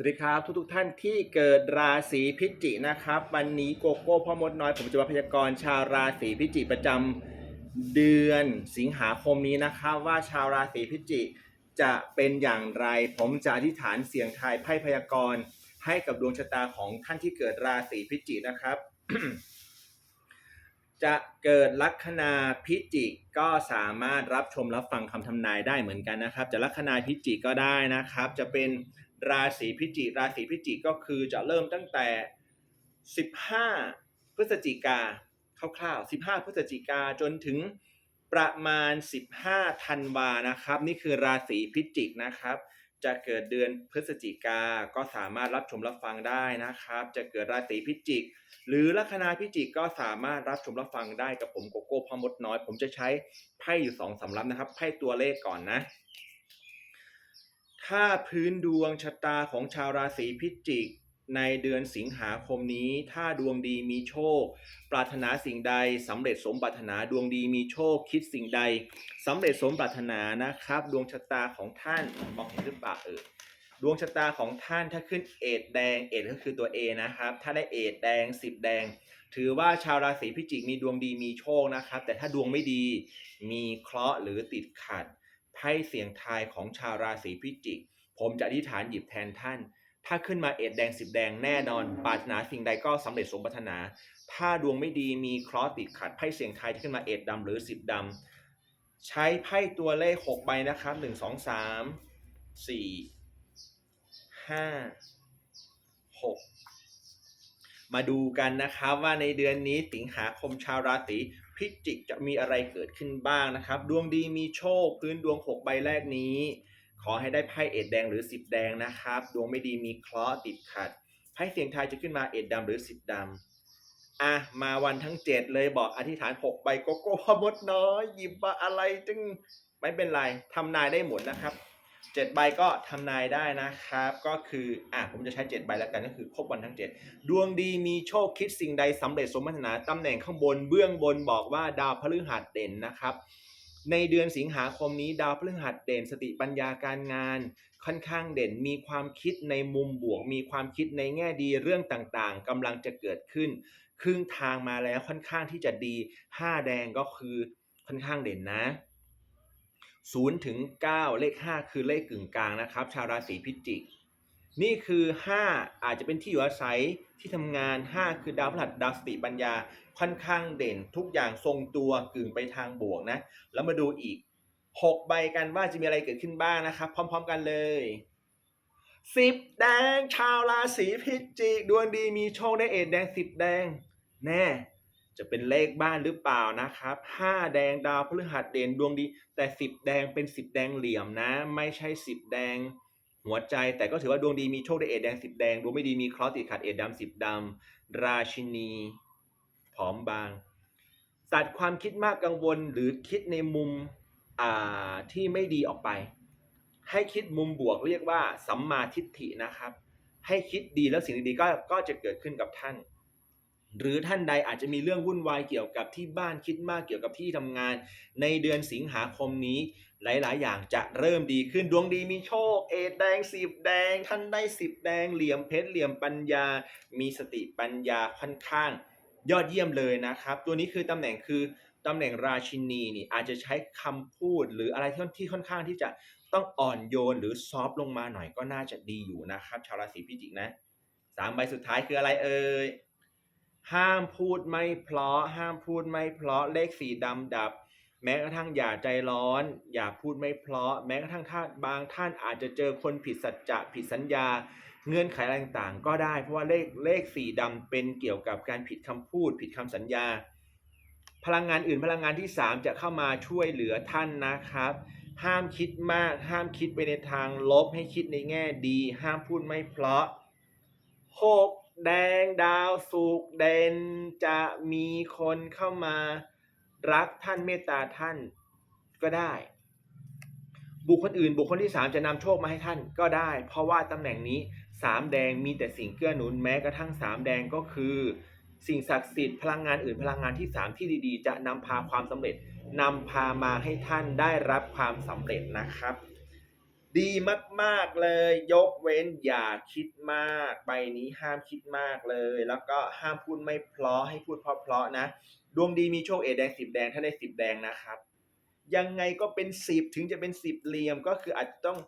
สวัสดีครับทุกๆท่านที่เกิดราศีพิจิกนะครับ วันนี้โกโก้พ่อมดน้อยผมจะมาพยากรณ์ชาวราศีพิจิกประจำเดือนสิงหาคมนี้นะครับ ว่าชาวราศีพิจิกจะเป็นอย่างไร ผมจะอธิษฐานเสียงทายไพ่พยากรณ์ให้กับดวงชะตาของท่านที่เกิดราศีพิจิกนะครับ จะเกิดลัคนาพิจิกก็สามารถรับชมรับฟังคำทำนายได้เหมือนกันนะครับ จะลัคนาพิจิกก็ได้นะครับ จะเป็น ราศีพิจิกราศีพิจิกก็คือจะเริ่มตั้งแต่ 15 พฤศจิกาคร่าวๆ 15 พฤศจิกาจนถึงประมาณ 15 ธันวานะครับ นี่คือราศีพิจิกนะครับ จะเกิดเดือนพฤศจิกาก็สามารถรับชมรับฟังได้นะครับ จะเกิดราศีพิจิก หรือลัคนาพิจิกก็สามารถรับชมรับฟังได้กับผมโกโก้พอมดน้อย ผมจะใช้ไพ่อยู่สองสำรับนะครับไพ่ตัวเลขก่อนนะ ถ้าพื้นดวงชะตาของชาวราศีพิจิก ในเดือนสิงหาคมนี้ ถ้าดวงดีมีโชค ปรารถนาสิ่งใดสำเร็จสมปรารถนาดวงดีมีโชค คิดสิ่งใดสำเร็จสมปรารถนานะครับ ดวงชะตาของท่านมองเห็นหรือเปล่าเออดวงชะตาของท่านถ้าขึ้นเอดแดงเอดก็คือตัว A นะครับ ถ้าได้เอดแดง 10 แดง ถือว่าชาวราศีพิจิกมีดวงดีมีโชคนะครับ แต่ถ้าดวงไม่ดีมีเคราะห์หรือติดขัด ไพ่เสียงทายของชาวราศีพิจิก ผมจะอธิษฐานหยิบแทนท่าน ถ้าขึ้นมาเอ็ดแดง10แดงแน่นอนปรารถนาสิ่งใดก็สำเร็จสมปรารถนา ถ้าดวงไม่ดีมีเคราะห์ติดขัดไพ่เสียงทายที่ขึ้นมาเอ็ดดำหรือ10ดำใช้ไพ่ตัวเลข6ใบนะครับ1 2 3 4ห้าหกมาดูกันนะครับว่าในเดือนนี้สิงหาคมชาวราศี พิจิกจะมีอะไรเกิดขึ้นบ้างนะครับ ดวงดีมีโชค พื้นดวงหกใบแรกนี้ ขอให้ได้ไพ่เอ็ดแดงหรือสิบแดงนะครับ ดวงไม่ดีมีเคราะห์ติดขัดไพ่เสียงทายจะขึ้นมาเอ็ดดำหรือสิบดำอะมาวันทั้งเจ็ดเลยบอกอธิษฐานหกใบโกโก้พมดน้อยหยิบมาอะไรจึงไม่เป็นไรทำนายได้หมดนะครับ เจ็ดใบก็ทำนายได้นะครับ ก็คืออะผมจะใช้เจ็ดใบแล้วกันก็คือครบวันทั้งเจ็ดดวงดีมีโชคคิดสิ่งใดสำเร็จสมปรารถนาตำแหน่งข้างบนเบื้องบนบอกว่าดาวพฤหัสเด่นนะครับ ในเดือนสิงหาคมนี้ดาวพฤหัสเด่น สติปัญญาการงาน ค่อนข้างเด่นมีความคิดในมุมบวก มีความคิดในแง่ดีเรื่องต่างๆกำลังจะเกิดขึ้น ครึ่งทางมาแล้วค่อนข้างที่จะดีห้าแดงก็คือค่อนข้างเด่นนะ 0ถึง9เลข 5 คือเลขกึ่งกลางนะครับ ชาวราศีพิจิก นี่คือ 5 อาจจะเป็นที่อยู่อาศัยที่ทำงาน 5 คือดาวพฤหัสดาวสติปัญญาค่อนข้างเด่น ทุกอย่างทรงตัวกึ่งไปทางบวกนะ แล้วมาดูอีก 6 ใบกันว่าจะมีอะไรเกิดขึ้นบ้างนะครับ พร้อม ๆ กันเลย10แดง ชาวราศีพิจิกดวงดีมีโชคได้เอ็ดแดง10แดง แน่ จะเป็นเลขบ้านหรือเปล่านะครับ 5 แดงดาวพฤหัสเด่นดวงดี แต่ 10 แดงเป็น 10 แดงเหลี่ยมนะ ไม่ใช่ 10 แดงหัวใจ แต่ก็ถือว่าดวงดีมีโชคได้เอ็ดแดง 10 แดงดวงไม่ดีมีเคราะห์ติดขัดเอ็ดดำ10ดำราชินีผอมบาง ตัดความคิดมากกังวลหรือคิดในมุมอ่าที่ไม่ดีออกไป ให้คิดมุมบวกเรียกว่าสัมมาทิฏฐินะครับ ให้คิดดีแล้วสิ่งดีๆก็ก็จะเกิดขึ้นกับท่าน หรือท่านใดอาจจะมีเรื่องวุ่นวายเกี่ยวกับที่บ้านคิดมากเกี่ยวกับที่ทำงาน ในเดือนสิงหาคมนี้ หลาย ๆ อย่างจะเริ่มดีขึ้นดวงดีมีโชค เอดแดงสิบแดง ท่านได้สิบแดง เหลี่ยมเพชรเหลี่ยมปัญญา มีสติปัญญาค่อนข้าง ยอดเยี่ยมเลยนะครับ ตัวนี้คือตำแหน่งคือตำแหน่งราชินีนี่อาจจะใช้คำพูดหรืออะไรที่ที่ค่อนข้างที่จะต้องอ่อนโยนหรือซอฟต์ลงมาหน่อยก็น่าจะดีอยู่นะครับ ชาวราศีพิจิกนะสามใบสุดท้ายคืออะไรเอ่ย ห้ามพูดไม่เพราะ ห้ามพูดไม่เพราะเลขสีดำดับ แม้กระทั่งอย่าใจร้อน อย่าพูดไม่เพราะ แม้กระทั่งท่านบางท่านอาจจะเจอคนผิดสัจจะผิดสัญญา เงื่อนไขอะไรต่างๆ ก็ได้เพราะว่าเลขเลขสีดำเป็นเกี่ยวกับการผิดคำพูด ผิดคำสัญญา พลังงานอื่นพลังงานที่ 3 จะเข้ามาช่วยเหลือท่านนะครับ ห้ามคิดมาก ห้ามคิดไปในทางลบให้คิดในแง่ดี ห้ามพูดไม่เพราะหก แดงดาวสุกเด่นจะมีคนเข้ามารักท่านเมตตาท่านก็ได้ บุคคลอื่น บุคคลที่สามจะนำโชคมาให้ท่านก็ได้ เพราะว่าตำแหน่งนี้สามแดงมีแต่สิ่งเกื้อหนุนแม้กระทั่งสามแดงก็คือ สิ่งศักดิ์สิทธิ์พลังงานอื่นพลังงานที่สามที่ดีๆ จะนำพาความสำเร็จนำพามาให้ท่านได้รับความสำเร็จนะครับ ดีมาก ๆ เลย ยกเว้นอย่าคิดมาก ใบนี้ห้ามคิดมากเลย แล้วก็ห้ามพูดไม่เพราะให้พูดเพราะๆนะ ดวงดีมีโชคเอแดงสิบแดงถ้าได้สิบแดงนะครับ ยังไงก็เป็นสิบถึงจะเป็นสิบเหลี่ยมก็คืออาจจะต้อง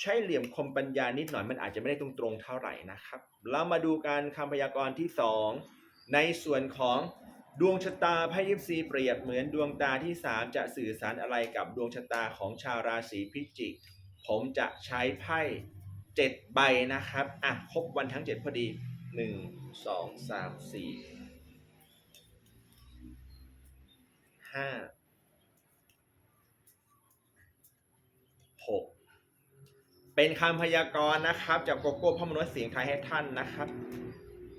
ใช้เหลี่ยมคมปัญญานิดหน่อยมันอาจจะไม่ได้ตรงๆเท่าไหร่นะครับ เรามาดูการคำพยากรณ์ที่สองในส่วนของดวงชะตาไพ่ยิปซีเปรียบเหมือนดวงตาที่สามจะสื่อสารอะไรกับดวงชะตาของชาวราศีพิจิก ผมจะใช้ไพ่เจ็ดใบนะครับ อะ ครบวันทั้งเจ็ดพอดีหนึ่งสองสามสี่ห้าหกเป็นคำพยากรณ์นะครับ จากโกโก้พ่อมนุษย์เสียงไทยให้ท่านนะครับ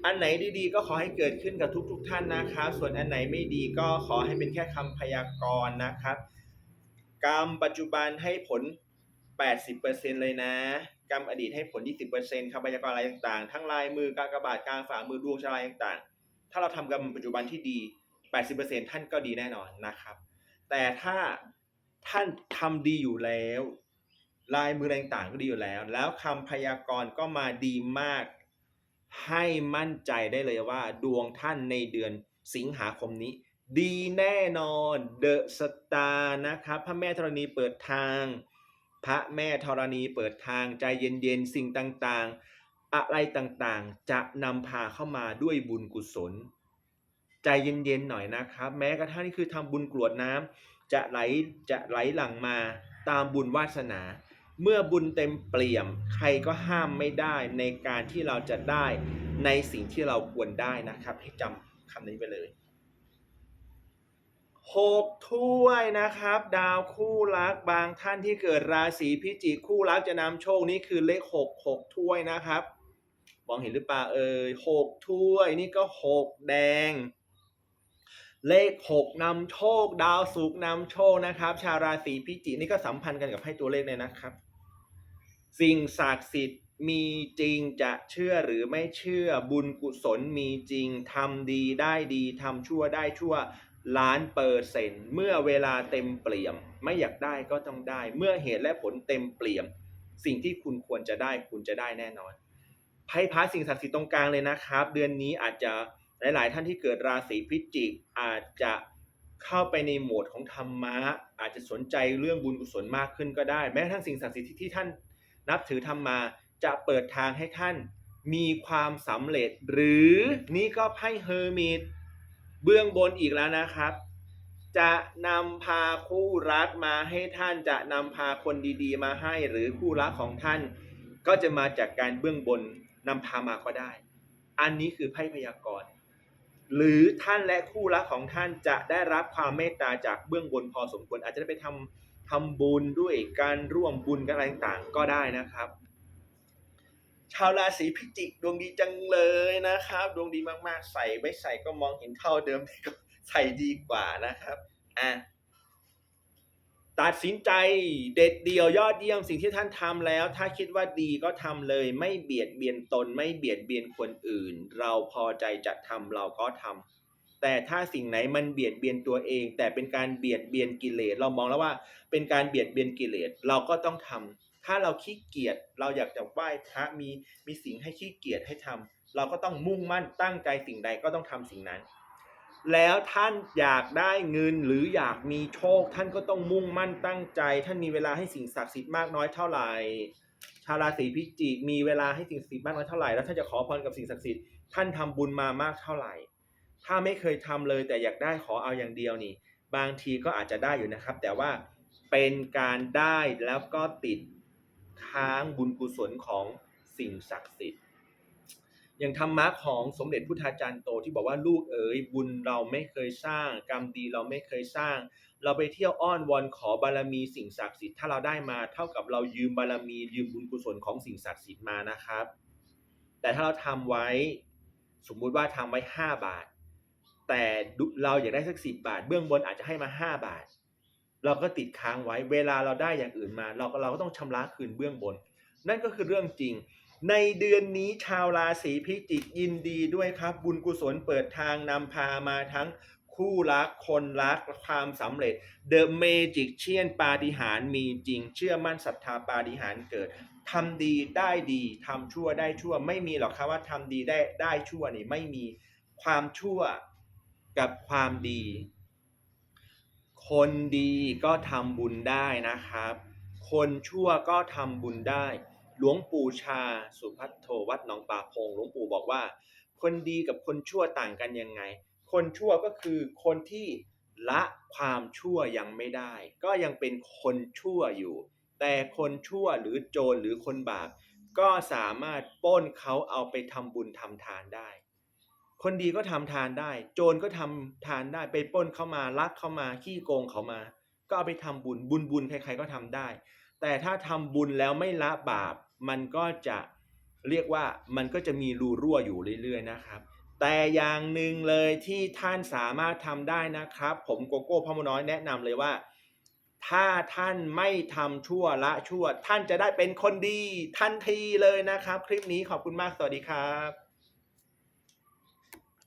อันไหนดีๆ ก็ขอให้เกิดขึ้นกับทุกๆทท่านนะครับ ส่วนอันไหนไม่ดีก็ขอให้เป็นแค่คำพยากรณ์นะครับ กรรมปัจจุบันให้ผล 80%เลยนะ กรรมอดีตให้ผล 20%คำพยากรณ์อะไรต่างๆ ทั้งลายมือการกระบาทกลางฝ่ามือดวงชะตาต่างๆ ถ้าเราทำกรรมปัจจุบันที่ดี 80%ท่านก็ดีแน่นอนนะครับ แต่ถ้าท่านทำดีอยู่แล้ว ลายมืออรต่างๆก็ดีอยู่แล้ว แล้วคำพยากรณ์ก็มาดีมาก ให้มั่นใจได้เลยว่าดวงท่านในเดือนสิงหาคมนี้ ดีแน่นอนเดอะสตาร์นะครับพระแม่ธรณีเปิดทาง พระแม่ธรณีเปิดทางใจเย็นๆ สิ่งต่างๆ อะไรต่างๆ จะนำพาเข้ามาด้วยบุญกุศล ใจเย็นๆหน่อยนะครับ แม้กระทั่งนี่คือทำบุญกรวดน้ำจะไหลจะไหลหลั่งมาตามบุญวาสนา เมื่อบุญเต็มเปี่ยม ใครก็ห้ามไม่ได้ในการที่เราจะได้ในสิ่งที่เราควรได้นะครับ ให้จำคำนี้ไปเลย หกถ้วยนะครับ ดาวคู่รักบางท่านที่เกิดราศีพิจิกคู่รักจะนำโชคนี่คือเลขหกหกถ้วยนะครับ มองเห็นหรือเปล่าเอ่ยหกถ้วยนี่ก็หกแดง เลขหกนำโชค ดาวศุกร์นำโชคนะครับ ชาวราศีพิจิกนี่ก็สัมพันธ์กันกับให้ตัวเลขเลยนะครับ สิ่งศักดิ์สิทธิ์มีจริงจะเชื่อหรือไม่เชื่อบุญกุศลมีจริงทำดีได้ดีทำชั่วได้ชั่ว ล้านเปอร์เซ็นต์เมื่อเวลาเต็มเปี่ยม ไม่อยากได้ก็ต้องได้ เมื่อเหตุและผลเต็มเปี่ยม สิ่งที่คุณควรจะได้คุณจะได้แน่นอนไพ่พระสิ่งศักดิ์สิทธิ์ตรงกลางเลยนะครับ เดือนนี้อาจจะหลาย ๆ ท่านที่เกิดราศีพิจิกอาจจะเข้าไปในโหมดของธรรมะ อาจจะสนใจเรื่องบุญกุศลมากขึ้นก็ได้ แม้กระทั่งสิ่งศักดิ์สิทธิ์ที่ท่านนับถือธรรมาจะเปิดทางให้ท่านมีความสำเร็จ หรือนี่ก็ไพ่เฮอร์มิต เบื้องบนอีกแล้วนะครับ จะนำพาคู่รักมาให้ท่านจะนำพาคนดีๆ มาให้หรือคู่รักของท่าน ก็จะมาจากการเบื้องบนนำพามาก็ได้ อันนี้คือไพ่พยากรณ์หรือท่านและคู่รักของท่านจะได้รับความเมตตาจากเบื้องบนพอสมควรอาจจะได้ไปทำทำบุญด้วยการร่วมบุญกันอะไรต่างๆก็ได้นะครับ ชาวราศีพิจิกดวงดีจังเลยนะครับ ดวงดีมากๆ ใส่ไม่ใส่ก็มองเห็นเท่าเดิมแต่ก็ใส่ดีกว่านะครับอะตัดสินใจเด็ดเดี่ยวยอดเยี่ยมสิ่งที่ท่านทำแล้ว ถ้าคิดว่าดีก็ทำเลย ไม่เบียดเบียนตน ไม่เบียดเบียนคนอื่น เราพอใจจะทำเราก็ทำแต่ถ้าสิ่งไหนมันเบียดเบียนตัวเอง แต่เป็นการเบียดเบียนกิเลสเรามองแล้วว่า เป็นการเบียดเบียนกิเลสเราก็ต้องทำ ถ้าเราขี้เกียจเราอยากจะไหว้พระมีมีสิ่งให้ขี้เกียจให้ทำเราก็ต้องมุ่งมั่นตั้งใจสิ่งใดก็ต้องทำสิ่งนั้น แล้วท่านอยากได้เงินหรืออยากมีโชค ท่านก็ต้องมุ่งมั่นตั้งใจ ท่านมีเวลาให้สิ่งศักดิ์สิทธิ์มากน้อยเท่าไหร่ชาวราศีพิจิกมีเวลาให้สิ่งศักดิ์สิทธิ์มากน้อยเท่าไหร่แล้วท่านจะขอพรกับสิ่งศักดิ์สิทธิ์ท่านทำบุญมามากเท่าไหร่ ถ้าไม่เคยทำเลยแต่อยากได้ขอเอาอย่างเดียวนี่ บางทีก็อาจจะได้อยู่นะครับ แต่ว่าเป็นการได้แล้วก็ติด ค้างบุญกุศลของสิ่งศักดิ์สิทธิ์ อย่างธรรมะของสมเด็จพุทธาจารย์โตที่บอกว่าลูกเอ๋ยบุญเราไม่เคยสร้าง กรรมดีเราไม่เคยสร้าง เราไปเที่ยวอ้อนวอนขอบารมีสิ่งศักดิ์สิทธิ์ถ้าเราได้มาเท่ากับเรายืมบารมียืมบุญกุศลของสิ่งศักดิ์สิทธิ์มานะครับ แต่ถ้าเราทำไว้สมมุติว่าทำไว้ห้าบาท แต่เราอยากได้สักสิบาท เบื้องบนอาจจะให้มาห้าบาท เราก็ติดค้างไว้ เวลาเราได้อย่างอื่นมา เราก็เราก็ต้องชำระคืนเบื้องบน นั่นก็คือเรื่องจริง ในเดือนนี้ชาวราศีพิจิกยินดีด้วยครับ บุญกุศลเปิดทางนำพามาทั้งคู่รักคนรักความสำเร็จ The Magic เชียนปาฏิหาริย์มีจริง เชื่อมั่นศรัทธาปาฏิหาริย์เกิดทำดีได้ดีทำชั่วได้ชั่ว ไม่มีหรอกครับว่าทำดีได้ได้ชั่วนี่ไม่มีความชั่วกับความดี คนดีก็ทำบุญได้นะครับ คนชั่วก็ทำบุญได้ หลวงปู่ชาสุพัทโทวัดหนองป่าพงหลวงปู่บอกว่า คนดีกับคนชั่วต่างกันยังไง คนชั่วก็คือคนที่ละความชั่วยังไม่ได้ ก็ยังเป็นคนชั่วอยู่ แต่คนชั่วหรือโจรหรือคนบาปก็สามารถป้นเขาเอาไปทำบุญทำทานได้ คนดีก็ทำทานได้ โจรก็ทำทานได้ ไปป้นเขามาลักเขามาขี้โกงเขามา ก็เอาไปทำบุญบุญบุญใครๆก็ทำได้ แต่ถ้าทำบุญแล้วไม่ละบาป มันก็จะเรียกว่ามันก็จะมีรูรั่วอยู่เรื่อยๆนะครับ แต่อย่างหนึ่งเลยที่ท่านสามารถทำได้นะครับ ผมโกโก้พ่อมน้อยแนะนำเลยว่า ถ้าท่านไม่ทำชั่วละชั่ว ท่านจะได้เป็นคนดีทันทีเลยนะครับ คลิปนี้ขอบคุณมากสวัสดีครับ